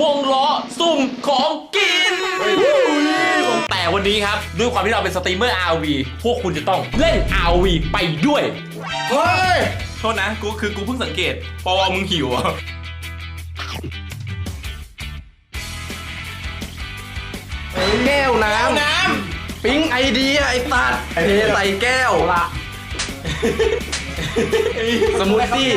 วงล้อซุ่มของกิน แต่วันนี้ครับ ด้วยความที่เราเป็นสตรีมเมอร์ RV พวกคุณจะต้องเล่น RV ไปด้วย เฮ้ย โทษนะกูคือกูเพิ่งสังเกตปอวมึงหิวอะแก้วน้น้ำปิ๊งไอเดียไอ้ตัดเทใส่แก้วละสมูทตี้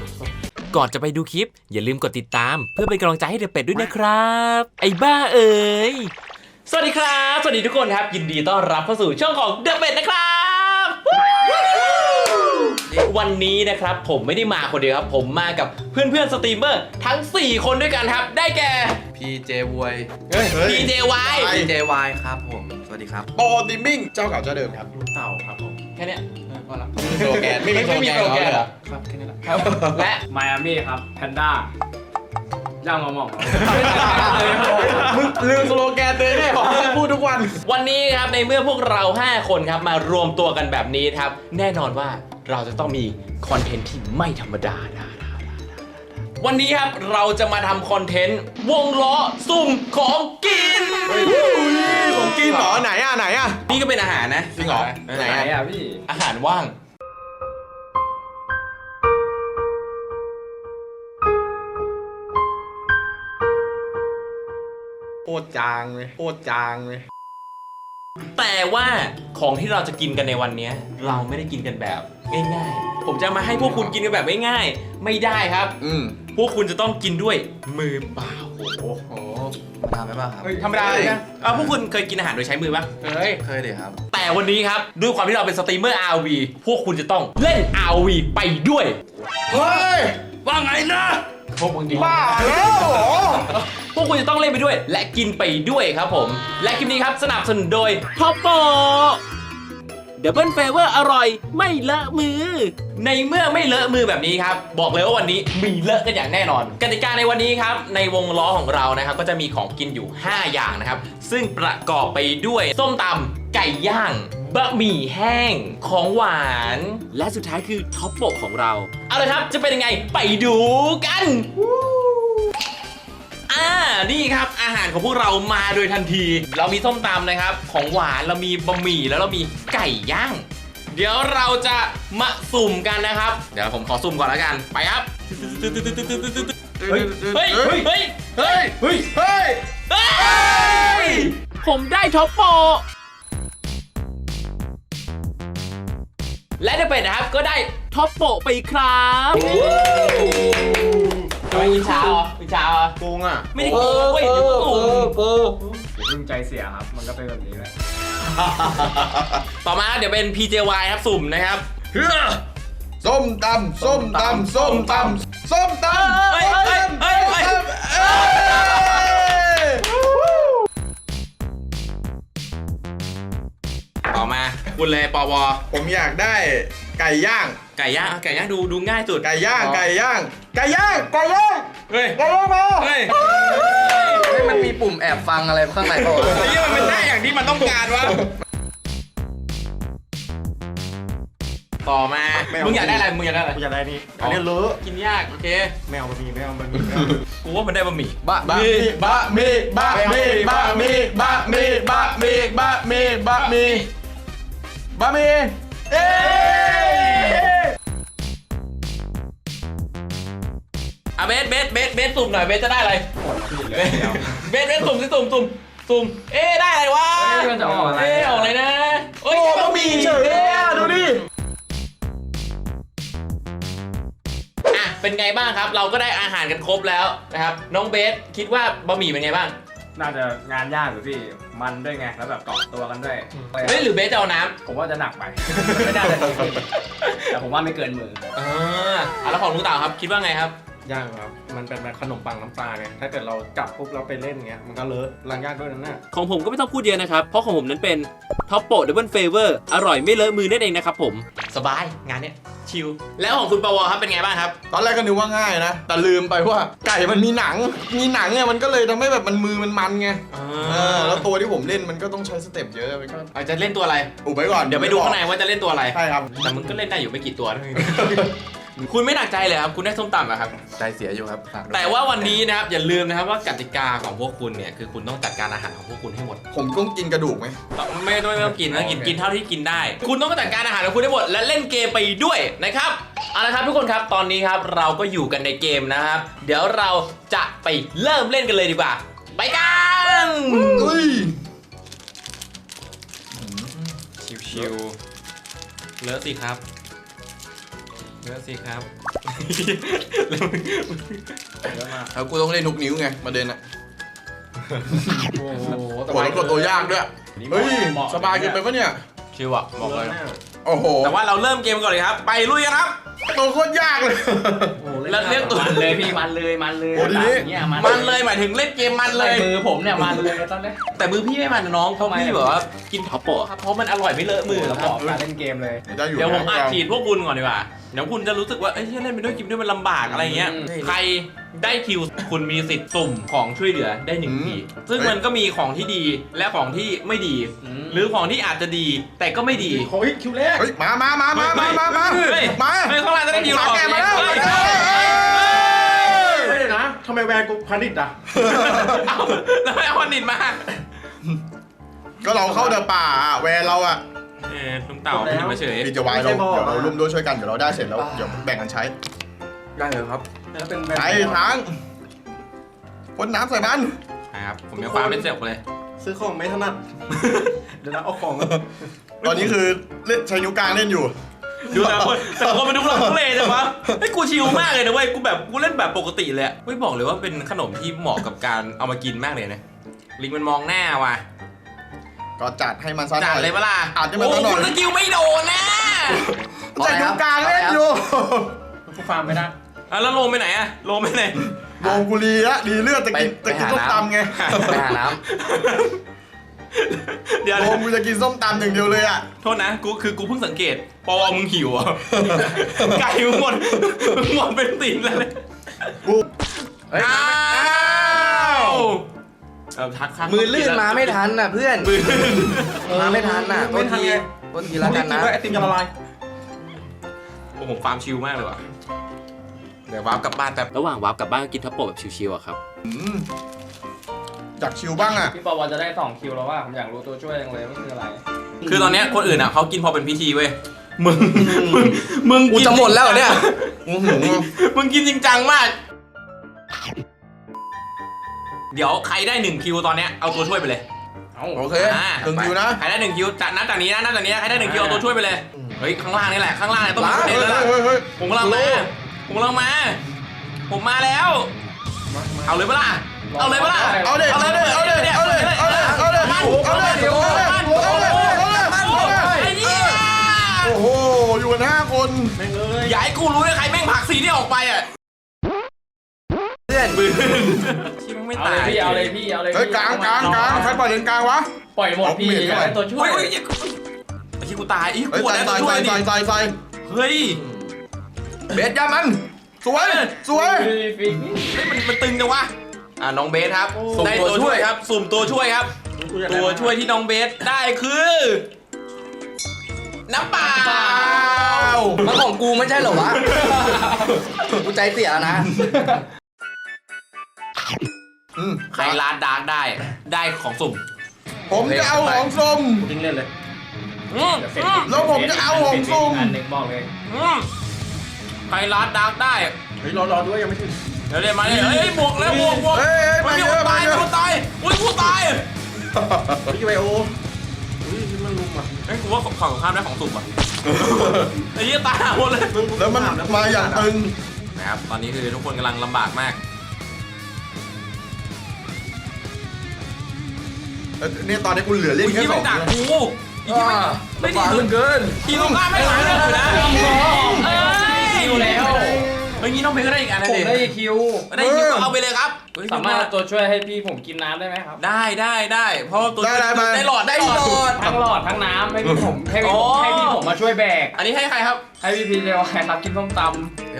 ำ ก่อนจะไปดูคลิป อย่าลืมกดติดตาม เพื่อเป็นกำลังใจให้เดอะเป็ดด้วยนะครับ ไอ้บ้าเอ๋ยสวัสดีครับ สวัสดีทุกคนครับยินดีต้อนรับเข้าสู่ช่องของเดอะเป็ดนะครับ วันนี้นะครับผมไม่ได้มาคนเดียวครับ ผมมากับเพื่อนๆสตรีมเมอร์ทั้ง 4 คนด้วยกันครับ ได้แก่ พีเจววย DJY พีเจวายครับผม สวัสดีครับ โปรดิมมิ่งเจ้าเก่าเจ้าเดิมครับเต่าครับผม แค่เนี้ยเออพอละสโลแกนไม่มีสโลแกนไม่มีสโลแกนเหรอ ครับแค่นี้แหละครับและไมอามี่ครับแพนด้าย่างมะม่วงครับมึงลืมสโลแกนเลยได้บอกพูดทุกวัน วันนี้ครับในเมื่อพวกเรา 5 คนครับมารวมตัวกันแบบนี้ครับ แน่นอนว่าเราจะต้องมีคอนเทนต์ที่ไม่ธรรมดานะ วันนี้ครับเราจะมาทำคอนเทนต์ วงล้อซุ่มของกินผมกินเหรอไหนอะไหนอะนี่ก็เป็นอาหารนะจริงเหรอไหนไหนอะอะพี่ อาหารว่าง โคตรจางเลยโคตรจางเลยแต่ว่าของที่เราจะกินกันในวันนี้เราไม่ได้กินกันแบบ ง่ายๆ ผมจะมาให้พวกคุณกินกันแบบง่ายๆ ไม่ได้ครับ อืมพวกคุณจะต้องกินด้วยมือเปล่าโอ้โหทำไหมบ้างครับ ธรรมดาเลยนะอะพวกคุณเคยกินอาหารโดยใช้มือปะเฮ้ย เคยเลยครับ แต่วันนี้ครับ ด้วยความที่เราเป็นสตรีมเมอร์ RV พวกคุณจะต้องเล่น RV ไปด้วย เฮ้ย ว่าไงนะ พวกมึงดีบ้าแล้วเหรอพวกคุณจะต้องเล่นไปด้วย และกินไปด้วยครับผม และคลิปนี้ครับสนับสนุนโดยท็อปโป ดับเบิลเฟเวอร์อร่อย ไม่เลอะมือ ในเมื่อไม่เลอะมือแบบนี้ครับ บอกเลยว่าวันนี้มีเลอะกันอย่างแน่นอน กติกาในวันนี้ครับ ในวงล้อของเรานะครับ ก็จะมีของกินอยู่ 5 อย่างนะครับ ซึ่งประกอบไปด้วยส้มตำไก่ย่างบะหมี่แห้งของหวาน และสุดท้ายคือท็อปโปะของเรา เอาเลยครับจะเป็นยังไงไปดูกัน อ่า นี่ครับ อาหารของพวกเรามาโดยทันที เรามีส้มตำนะครับ ของหวานเรามีบะหมี่แล้วเรามีไก่ย่าง เดี๋ยวเราจะมาสุ่มกันนะครับ เดี๋ยวผมขอสุ่มก่อนแล้วกัน ไปครับ เฮ้ย เฮ้ย เฮ้ย เฮ้ย เฮ้ย เฮ้ยเฮ้ยเฮ้ยผมได้ท็อปโปรและเดอะเป็ดนะครับก็ได้ท็อปโปรไปครับ ทำไมอินชาเหรอ อินชาเหรอโกงอะไม่ได้โกงเว้ยเดี๋ยวก็สุ่มอย่าเพิ่งใจเสียครับ มันก็เป็นแบบนี้แหละต่อมาเดี๋ยวเป็น PJY ครับสุ่มนะครับส้มตำส้มตำส้มตำส้มตำเฮ้ยเฮ้ยเฮ้ยเฮ้ยเอ้ยต่อมาคุณเลยปวผมอยากได้ไก่ย่าง ไก่ย่างไก่ย่างดูดูง่ายสุดไก่ย่างไก่ย่างไก่ย่างไก่ย่างเฮ้ยไก่ย่างมาเฮ้ยให้มันมีปุ่มแอบฟังอะไรข้างในเปล่าวะไอ้เหี้ยมันเป็นได้อย่างที่มันต้องการวะต่อมามึงอยากได้อะไรมึงอยากได้อะไรกูอยากได้นี่อันนี้เลอะกินยากโอเคไม่เอาบะหมี่ไม่เอาบะหมี่กูว่ามันได้บะหมี่บะบะหมี่บะหมี่บะหมี่บะหมี่บะหมี่บะหมี่บะหมี่บะหมี่บะหมี่เอ้ อะเบสเบสเบสเบสสุ่มหน่อยเบสจะได้อะไรเบสเบสสุ่มสิสุ่มสุ่มสุ่มเอ๊ะได้อะไรวะเอ๊ะมันจะออกอะไร เอ๊ะออกอะไรนะเอ้ยโอ้บะหมี่เฉยเลยอะดูดิ อะเป็นไงบ้างครับ เราก็ได้อาหารกันครบแล้วนะครับ น้องเบสคิดว่าบะหมี่เป็นไงบ้าง น่าจะงานยากอยู่พี่ มันด้วยไง แล้วแบบเกาะตัวกันด้วย เฮ้ยหรือเบสจะเอาน้ผมว่าจะหนักไป ไม่น่าจะดีขึ้นแต่ผมว่าไม่เกินมือำอ่าอะแล้วของลุงเต่าครับคิดว่าไงครับ ยากครับ มันเป็นแบบขนมปังน้ำปลาไงถ้าเกิดเราจับปุ๊บเราไปเล่นเงี้ย มันก็เลอะล้างยากด้วยนั่นน่ะของผมก็ไม่ต้องพูดเยอะนะครับ เพราะของผมนั้นเป็นท็อปโปดับเบิลเฟเวอร์อร่อยไม่เลอะมือนั่นเองนะครับผม สบายงานเนี้ยชิลแล้วของคุณปวครับเป็นไงบ้างครับ ตอนแรกก็นึกว่าง่ายนะ แต่ลืมไปว่าไก่มันมีหนัง มีหนังเนี่ยมันก็เลยทำให้แบบมันมือมันมันไงเออแล้วตัวที่ผมเล่นมันก็ต้องใช้สเต็ปเยอะมันก็อาจจะเล่นตัวอะไร อุบไว้ก่อนเดี๋ยวไปดูข้างในว่าจะเล่นตัวอะไร ใช่ครับ แต่มึงก็เล่นได้อยู่ไม่กี่ตัวเท่านั้น คุณไม่หนักใจเลยครับ คุณได้ส้มตำอะครับ ใจเสียอยู่ครับฝกด้วยแต่ว่าวันนี้นะครับอย่าลืมนะครับว่ากติกาของพวกคุณเนี่ยคือคุณต้องจัดการอาหารของพวกคุณให้หมด ผมต้องกินกระดูกไหมต้องไม่ต้องไม่ต้องกินนะกินโอเคกินเท่าที่กินได้ คุณต้องจัดการอาหารของคุณให้หมดและเล่นเกมไปด้วยนะครับเอาละครับทุกคนครับตอนนี้ครับเราก็อยู่กันในเกมนะครับ เดี๋ยวเราจะไปเริ่มเล่นกันเลยดีกว่า ไปกันอุ้ยชิวๆเลอะสิครับ เลอะสิครับ แล้วมึงแล้วกูต้องเล่นนุกนิ้วไงประเด็นอะโอ้โหกดแล้วกดตัวยากด้วย เฮ้ย สบายเกินไปปะเนี่ย ชิวอะบอกเลย โอ้โหแต่ว่าเราเริ่มเกมก่อนเลยครับ ไปลุยกันครับ ตัวโคตรยากเลย แล้วเรียกตัว มันเลยพี่มันเลยมันเลยโอ้ดีนี่อย่างเงี้ยมันมันเลยหมายถึงเล่นเกมมันเลยมือผมเนี่ยมันเลยตอนแรกแต่มือพี่ไม่มันนะน้องเพราะทำไมพี่อะแบบว่ากินท็อปโปะครับเพราะมันอร่อยไม่เลอะมือแล้วครับบอกการเล่นเกมเลยได้อยู่เดี๋ยวผมนะอัดฉีดพวกคุณก่อนดีกว่า เดี๋ยวคุณจะรู้สึกว่าเอ้ยเล่นไปด้วยกินด้วยมันลำบากอะไรเงี้ย อืมใครได้คิวคุณมีสิทธิ์สุ่มของช่วยเหลือได้หนึ่งทีซึ่งมันก็มีของที่ดีและของที่ไม่ดีหรือของที่อาจจะดีแต่ก็ไม่ดีโอ้ยคิวแรกเฮ้ยมามามามามามามาเฮ้ยมา เฮ้ยข้างล่างจะได้คิวเหรอแกมาแล้วเฮ้ยเฮ้ยเดี๋ยวนะทำไมแวนกูพานิชอะ เอาแล้วไม่เอาวันนิดมา ก็เราเข้าเดอะป่าอะแวร์เราอะเออลุงเต่าไม่ได้มาเฉยดีจะวายเราเดี๋ยวเราร่วมด้วยช่วยกันเดี๋ยวเราได้เสร็จแล้วเดี๋ยวแบ่งกันใช้ได้เลยครับแล้วเป็นแวไอ้นทางพ่นน้ำใส่มันนะครับผมยังความไม่เสร็จเลย ซื้อของไม่ถนัดเดี๋ยวนะเอาของตอนนี้คือเล่นใช้นิ้วกลางเล่นอยู่ดูแต่คนแต่คนมันดูเราทุเรศจังวะไอ้ยกูชิลมากเลยนะเว้ยกูแบบกูเล่นแบบปกติเลยอะเฮ้ยบอกเลยว่าเป็นขนมที่เหมาะกับการเอามากินมากเลยนะลิงมันมองหน้าว่ะ ก็จัดให้มันซะหจัน่ดอยเลยปะล่ะอาจจะมันโอ้ซะหน่อยคุณสกิลไม่โดนนะใช้นิ้วกลางเล่นอยู่กูฟาร์มไม่ได้อะแล้วโลมไปไหนอะโลมไปไหนโดนกุลีละดีเลือดจะกินไปจะกินไปส้มหาน้ำ ตำไงไปหาน้เดี๋ยวโดนะนกูจะกินส้มตำอย่างเดียวเลยอะโทษนะกูคือกูเพิ่งสังเกตปอมึงหิวอะไก่มึงหมดมึงหมดเป็นติ่งแล้วเลยกูำเฮ้ยอ้าว เออทักทักมือลื่นมาไม่ทันน่ะเพื่อน มือลื่น มาไม่ทันน่ะไม่ต้นทันทีไง ต้นทีแล้วกันนะ ไอติมจะละลายโอ้ผมฟาร์มชิลมากเลยว่ะเดี๋ยววาร์ปกลับบ้านแต่ระหว่างวาร์ปกลับบ้านก็กินทัพโปะแบบชิลๆอะครับอืมอยากชิวบ้างอะพี่ปอวจะได้สองคิวแล้วว่าผมอยากรู้ตัวช่วยยังเลยว่าคืออะไร คือตอนเนี้ยคนอื่นอะเขากินพอเป็นพิธีเว้ยมึงมึงมึงกูกินจะหมดแล้วเหรอเนี่ยอื้อหือมึงกินจริงจังมาก เดี๋ยวใครได้หนึ่งคิวตอนเนี้ยเอาตัวช่วยไปเลยเอ้าโอเคอ่าหนึ่งคิวนะ ใครได้หนึ่งคิวจากนับจากนี้นะนับจากนี้นะใครได้หนึ่งคิวเอาตัวช่วยไปเลย เฮ้ยข้างล่างนี่แหละข้างล่างเนี่ยต้องมีประเด็นเฮ้ยแล้วล่ะเฮ้ยเฮ้ย ผมกำลังมาผมกำลังมา ผมมาแล้ว เอาเลยปะล่ะเอาเลยปะล่ะเอาเด็เอาเด็เอาเด็เอาเด็เอาเด็เอาเด็มันเอาเด็เอาเด็เอาเด็เอาเด็ไอ้เหี้ยโอ้โหอยู่กันห้าคนแม่งเอ้ยอย่าให้กูรู้เลยใครแม่งผลักสีนี่ออกไปอะเพื่อนปืนที่มึงไม่เอาตาเลยย พี่เอาเลยพี่เอาเลยเฮ้ยกลางกลางกลางใครปล่อยเลนกลางวะ ปล่อยหมดพี่เอาเปลี่ยนอยากได้ตัวช่วเฮ้ยยเฮ้ยไอ้ที่กูตายไอ้เฮ้ยกูใส่แล้วใส่ช่วยใส่ดิใส่ใส่ใส่เฮ้ยเบสยามัน สวยสวยพี่ฟิก เฮ้ยมันมันตึงจังวะอ่าน้องเบสครับสุ่มได้ตัวช่วยครับสุ่มตัวช่วยครับกูอยากได้ตัวช่วยที่น้องเบสได้คือ น้ำเปล่ามันของกูไม่ใช่เหรอวะ กูใจเสียแล้วนะ อืมใครลาดดาร์กได้ได้ของสุ่มผมจะเอาของส้ม กูทิ้งเล่นเลยอืมอืมแล้วผมจะเอาของซุ่ม อันหนึ่งบอกเลยอืมใครลาดดาร์กได้ เฮ้ยรอรอด้วยยังไม่ถึงเดี๋ยวเดี๋ยวมาเลยเฮ้ยบวกแล้วบวกบวกเฮ้ยมัมานมีเยคอะนมาตายเยมีอะ คนตายอุ้ยกูตายพี่ไบโออุ้ยนี่มันลุมอะไอ้ยกูว่าของของข้ามได้ของสุ่มอะไอ้เหี้ยตายหมดเลย แล้วมันมาอย่างตึงนะครับตอนนี้คือทุกคนกำลังลำบากมาก เนี่ยตอนนี้กูเหลือเล่นอุ้ยแค่ที่สไม่องดักกูอีกที่ไม่ไม่ดีลำบากเหลือเกินทีมตรงข้ามไม่หลังเลยนะเอ้ยคิวแล้วเฮ้ยงี้น้องเพลงก็ได้อีกอันนะผมดิได้คิว ได้คิวก็เอาไปเลยครับเฮ้ยสามารถเอาตัวช่วยให้พี่ผมกินน้ำได้ไหมครับ ได้ได้ได้เพราะว่าตัวได้ได้มาได้หลอดได้หลอด ทั้งหลอดทั้งน้ำให้พี่ผมให้พี่อ๋ผอมให้พี่ผมมาช่วยแบก อันนี้ให้ใครครับ ให้พี่พีเร็วใครครับกินส้มต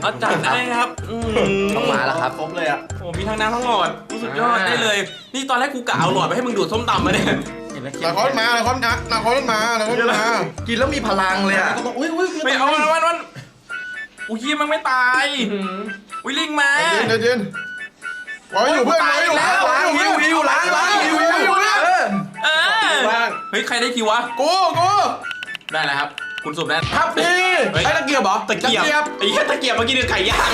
เอาจัดได้ครับอืมต้องมาแล้วครับครบเลยอะโอ้มีทั้งน้ำทั้งหลอดรู้สึกยอดได้เลย นี่ตอนแรกกูกะเอาหลอดไปให้มึงดูดส้มตำมาเนี่ยเห็นแล้วนาคอนมานาคอนมานาคอนมานาคอนมา กินแล้วมีพลังเลยอะอุ้ยอุ้ยไม่เอามันมันมันอุ้ยเหี้ยมันไม่ตายอุ้ยลิงมาเย็นเย็นเย็นวางไว้อยู่เพื่อนวางไว้อยู่ล้างล้างวิววิวล้างล้างวิววิวเออเออเฮ้ยใครได้คิววะกูกูได้แล้วครับ คุณสุ่มได้ ครับพี่เฮ้ย ไอ้ตะเกียบเหรอตะเกียบไอ้เหี้ยตะเกียบเมื่อกี้คือไก่ย่าง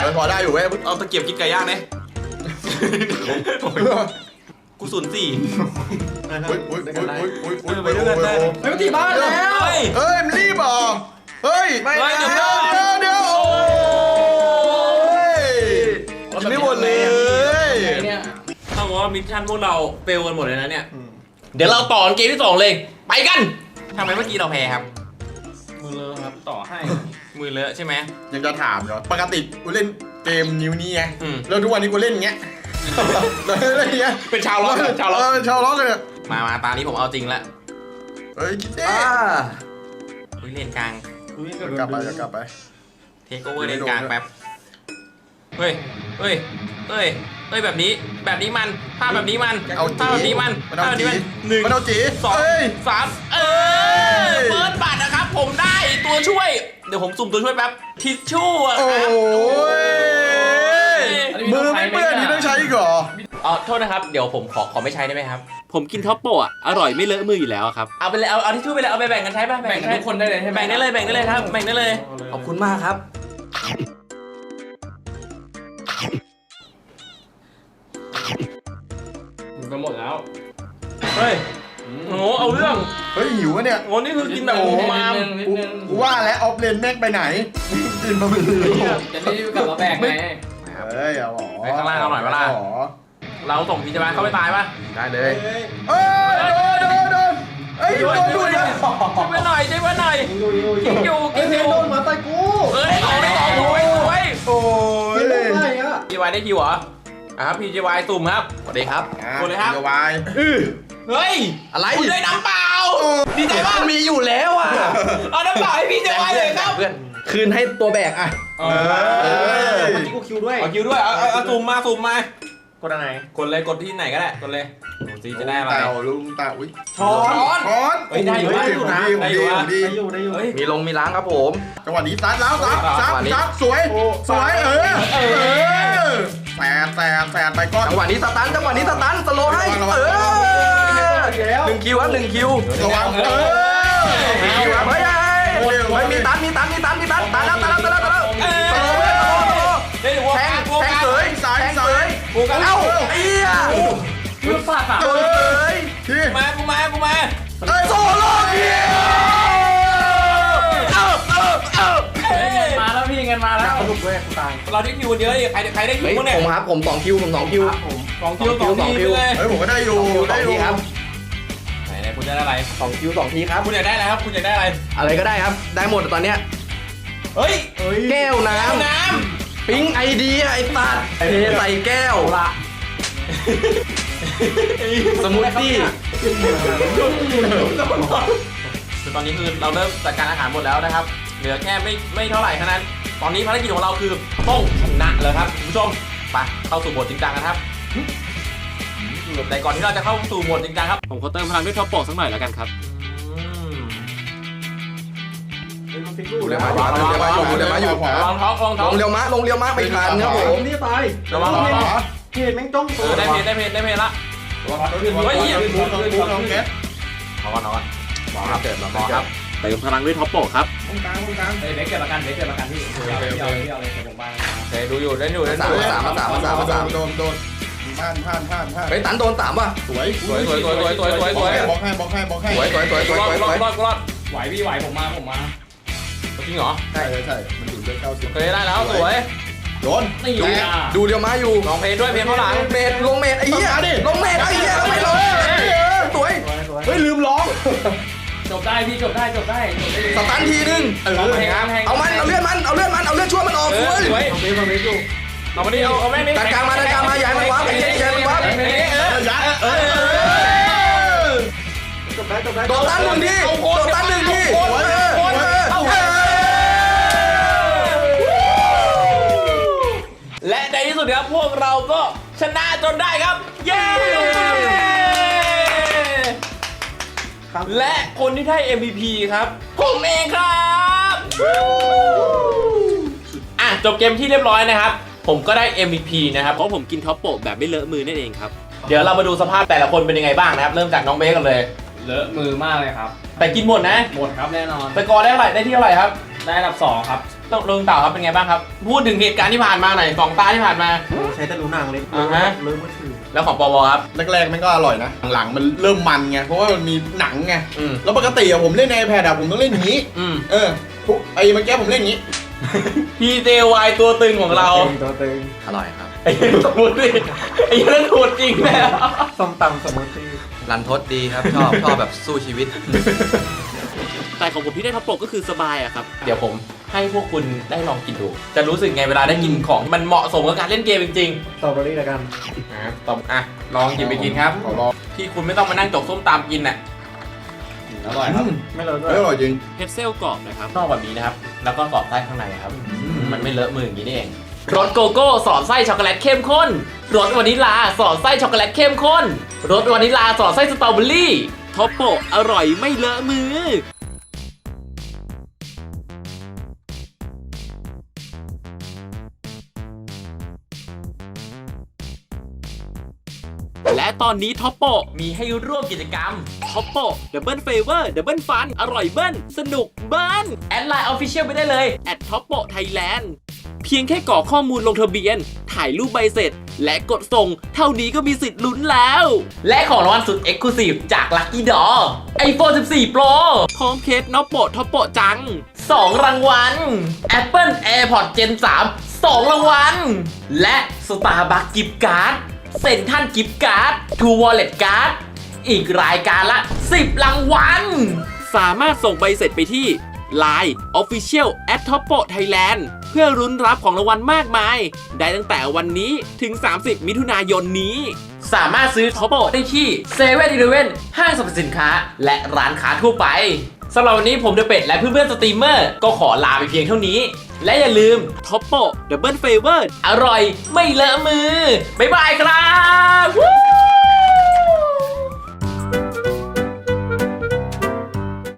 เฮ้ยพอได้อยู่เว้ยเอาตะเกียบกินไก่ย่างเนี่ยกูศูนย์สี่อุ้ยอุ้ยอุ้ยอุ้ยอุ้ยอุ้ยไปด้วยกันได้เฮ้ยที่บ้านแล้ว เฮ้ย เฮ้ยมันรีบเหรอเฮ้ยไม่เฮ้ยเดี๋ยวเดี๋ยวเดี๋ยวเดี๋ยวโอ้ยกินไม่หมดเลยเนี่ยถ้าว่ามิชชั่นพวกเราเฟลกันหมดเลยนะเนี่ย เดี๋ยวเราต่อเกมที่สองเลย ไปกัน ทำไมเมื่อกี้เราแพ้ครับ มือเลอะครับ ต่อให้ มือเลอะใช่ไหม ยังจะถามเหรอปกติกูเล่นเกมนิ้วนี้ไงอืม แล้วทุกวันนี้กูเล่นอย่างเงี้ยเราเล่นอย่างเงี้ยเป็นชาวล็อกชาวล็อกเออชาวล็อกเลยเนี่ยมามาตานี้ผมเอาจริงละเฮ้ยคิดดิอ่าอุ้ยเลนกลางกลับไปเดี๋ยวกลับไป เทคโอเวอร์เลนกลางแป๊บ เฮ้ย เฮ้ย เฮ้ย เฮ้ยแบบนี้ แบบนี้มันถ้าแบบนี้มันเอาจีถ้าแบบนี้มันมันถ้าเอาแบบจีนี้มันหนึ่งมันเอาจีสองเฮ้ย สามเอ อเปิดบัตรนะครับ ผมได้ตัวช่วย เดี๋ยวผมสุ่มตัวช่วยแป๊บ ทิชชู่อะโอ้ครับยมือไม่เปื้อนนี่ต้องใช้อีกเหรออ๋อโทษนะครับ เดี๋ยวผมขอขอไม่ใช้ได้ไหมครับ ผมกินท็อปโปะอร่อยไม่เลอะมืออยู่แล้วครับ เอาไปเลย เอาเอาทิชชู่ไปเลย เอาไปแบ่งกันใช้ป่ะแบ่งกันทุกคนได้เลยใช่ไหมแบ่งได้เลย แบ่งได้เลยครับ แบ่งได้เลย ขอบคุณมากครับมันไปหมดแล้ว เฮ้ย โอ้โหเอาเรื่องเฮ้ยหิวอะเนี่ย โอ้นี่คือกินแบบโอ้โหมามนิดกูนึงกูว่าแล้วออฟเลนแม่งไปไหนกินมาไม่รู้จะได้กลับมาแบ่งไงเฮ้ยเอาหรอไปข้างล่างเอาหน่อยเวลา หรอเราส่งพีจบาลเข้าไปตายป่ะได้เลยเอ้ยโดนโดนโดนเอ้ยโดนดูดเลยช่วยไปหน่อยช่วยไปหน่อยกินอยู่กินอยู่มาใต้กูเอ้ยสองสองสวยสวยโอ้ยพีวายได้คิวเหรออะครับพีจวายสุ่มครับสวัสดีครับกดเลยครับเดี๋ยววาย เฮ้ยอะไร คุณได้น้ำเปล่า ดีใจมากมีอยู่แล้วอะเอาน้ำเปล่าให้พีจวายเลยครับเพื่อนคืนให้ตัวแบกอะเอเอ้ยกูคิวด้วยเอาคิวด้วย เอาเอาเอาสุ่มมาสุ่มมากดอะไรกดเลยกดที่ไหนก็ได้กดเลยดูสิจะได้อะไร เต่าลุงเต่าอุ้ยช้อนช้อนเฮ้ยได้อยู่เฮ้ได้อยู่นะของได้ดีอยู่ขนะองดีได้อยู่ได้อยู่เฮ้ย มีลงมีล้างครับผม จังหวะนี้ซัดแล้วซัดซัดจังหวะนี้ซัดสวย สวยเออเออแตกแตกแตกไปก้อนจังหวะนี้สตันจังหวะนี้สตันสโลว์ให้ระวังเอระวังอ หนึ่งคิวครับหนึ่งคิวระวังเออหนึ่งคิวครับเฮ้ยเฮ้ยเฮ้ยมีตันมีตันมีตันมีตันตันแล้วตันแล้วตันแล้วตันแล้วเออสโลว์เว้ยสโลว์สโลว์ได้ดูว่าแทงตัวแทงกลางเสยสายแทงสาเสยยกูกันเอ้าไอ้เหี้ยยืดฟาดอะเอ้ยที่มากูมากูมาเอ้ยโซโล่เดียวเอ้าเอ้าเอ้าเฮ้ยมาแล้วพี่เงินมาแล้วสนุกด้วยกูตายเราได้คิวคนเดียวดิใครใครได้คิเฮ้วยมั้งเนี่ยผมครับผมสองคิวผมสองคิวสองคิวสองสองทีคิวไปเลยเฮ้ยผมก็ได้อยู่สองได้อทียู่ครับ ไหนไหนคุณจะได้อะไรสองคิวสองทีครับ คุณอยากได้อะไรครับ คุณอยากได้อะไร อะไรก็ได้ครับ ได้หมดตอนเนี้ยเฮ้ยแก้วน้แก้วน้ำปิ๊งไอเดียไอ้สัตว์เทใส่แก้วละสมูทตี้ำคือตอนนี้คือเราเริ่มจัดการอาหารหมดแล้วนะครับ เหลือแค่ไม่ไม่เท่าไหร่เท่านั้น ตอนนี้ภารกิจของเราคือต้องชนะแล้วครับคุณผู้ชม ไปเข้าสู่บทจริงจังกันครับ แต่ก่อนที่เราจะเข้าสู่บทจริงจังครับผมขอเติมพลังด้วยท็อปโปสักหน่อยแล้วกันครับเดี๋ยวมาอยู่เดี๋ยวมาอยู่เดี๋ยวมาอยู่ขวาลองท้องลองลท้องงเรียวม้าลงเรียวม้าไปทานครับผมนี่ตายระวังระวังระวังเพจแม่งจ้องเออได้เพจได้เพจได้เพจละเฮ้ยเหี้ยบูทบูทน้องแก๊สเอาก่อนเอาก่อนหมอครับเกิดมาหมอครับเติมพลังด้วยท็อปโปครับตรงกลางตรงกลางเฮ้ยเบสเกิดประกันเบสเกิดประกันพี่พี่เอาพี่เอาเลยผมบ้านโอเคดูอยู่ได้อยู่ได้สามอยู่มาสามมาสามมาสามมาสามโดนโดน ผ่านผ่านผ่านผ่านไปตันโดนสามว่ะสวยสวยสวยสวยสวยสวยสวยสวยบล็อกให้บล็อกให้บล็อกให้สวยสวยสวยสวยรอดสวยรอดสวยรอดรอดไหวพี่ไหวผมมาผมมาจริงเหรอใช่ใช่ใช่มันอยู่เรื่องเก้าสิบเคยได้แล้วสวยโดนนี่อยู่อะดูเรียวม้าอยู่ลองเพลงด้วยเพลงข้างหลังเมดลงเมดไอ้เหี้ยลงเมดไอ้เหี้ยแล้วไม่ลงสวยเฮ้ยลืมร้องจบได้พี่จบได้จบได้จบได้สตันทีนึงเออเอามันเอาเลือดมันเอาเลือดมันเอาเลือดชั่วมันออกเอสอวยสวย เบสมาเบสอยู่เอามาดิเอาเอาแม่งดิดันกลางมาดันกลางมาอย่าให้มันวับไอ้เหี้ยอย่าให้มันวับเออยัดเออโดนตันหนึ่งทีโดนตันหนึ่งทีเออเออเออและในที่สุดครับพวกเราก็ชนะจนได้ครับ เย้ และคนที่ได้ MVP ครับผมเองครับ อะ จบเกมที่เรียบร้อยนะครับ ผมก็ได้ MVP นะครับเพราะผมกินท็อปโปะแบบไม่เลอะมือนั่นเองครับ เดี๋ยวเรามาดูสภาพแต่ละคนเป็นยังไงบ้างนะครับ เริ่มจากน้องเบสกันเลย เลอะมือมากเลยครับ แต่กินหมดนะหมดครับแน่นอน สกอร์ได้เท่าไหร่ได้ที่เท่าไหร่ครับได้อันดับสองครับ ต้องลงเต่าครับเป็นไงบ้างครับ พูดถึงเหตุการณ์ที่ผ่านมาหน่อยสองตาที่ผ่านมา ใช้แต่รู้นางเล็กอ่าฮะ เริ่มมือถือแล้วของปวครับ แรกๆมันก็อร่อยนะ หลังๆมันเริ่มมันไง เพราะว่ามันมีหนังไง อืมแล้วปกติอะผมเล่นใน iPad อะผมต้องเล่นอย่างนี้ อืม เออทุกไอ้เมื่อกี้ผมเล่นอย่างนี้ PJY ตัวตึงของเรา ตัวตึงอร่อยครับ ไอ้เรื่องสมมติดิไอ้เรื่องโหดจริงแม่ส้มตำสมูทตี้รันทดดีครับ ชอบ ชอบแบบสู้ชีวิต แต่ของผมที่ได้ท็อปโปะก็คือสบายอะครับ เดี๋ยวผมให้พวกคุณได้ลองกินดู จะรู้สึกไงเวลาได้กินของที่มันเหมาะสมกับการเล่นเกมจริงสตรอเบอรี่ละกัน ๆอะตบอะลองกินไปกินครับขอลองที่คุณไม่ต้องมานั่งจกส้มตามกินน่ะอร่อยครับไม่เลอะด้วเฮ้ยยอร่อยจริงเฮดเซลกรอบนะครับนอกแบบนี้นะครับ แล้วก็กรอบใต้ข้างในครับ มันไม่เลอะมืออย่างนี้นี่เองรสโกโก้สอดไส้ช็อกโกแลตเข้มข้นรสวานิลาสอดไส้ช็อกโกแลตเข้มข้นรสวานิลาสอดไส้สตรอเบอรี่ท็อปโปะอร่อยไม่เลอะมือ ตอนนี้ท็อปโปะมีให้ร่วมกิจกรรมท็อปโปะดับเบิลเฟเวอร์ดับเบิลฟันอร่อยเบิ้ลสนุกเบิ้ลแอดไลน์ออฟฟิเชียลไปได้เลยแอดท็อปโปะไทยแลนด์เพียงแค่กรอกข้อมูลลงทะเบียน ถ่ายรูปใบเสร็จ และกดส่ง เท่านี้ก็มีสิทธิ์ลุ้นแล้ว และของรางวัลสุดเอ็กซ์คลูซีฟจาก Lucky d o ไอโฟน14 Pro พร้อมเคสน็อปโปะท็อปโปะจัง 2 รางวัล Apple AirPods Gen 3 2 รางวัล และ Starbucks Gift Card เซนทันกิฟต์การ์ดทูวอลเล็ตการ์ดอีกรายการละ 10รางวัล สามารถส่งใบเสร็จไปที่ Line Official at t o p o Thailand เพื่อรุ้นรับของรางวัลมากมาย ได้ตั้งแต่วันนี้ถึง 30 มิถุนายนนี้ สามารถซื้อท็อปโปได้ที่7 e เ e ่ e อห้างสรรพสินค้า และร้านค้าทั่วไปสำหรับวันนี้ผมเดอะเป็ดและเพื่อนๆสตรีมเมอร์ก็ขอลาไปเพียงเท่านี้ และอย่าลืมท็อปโปดับเบิลเฟเวอร์อร่อยไม่เลอะมือ บ๊ายบายครับ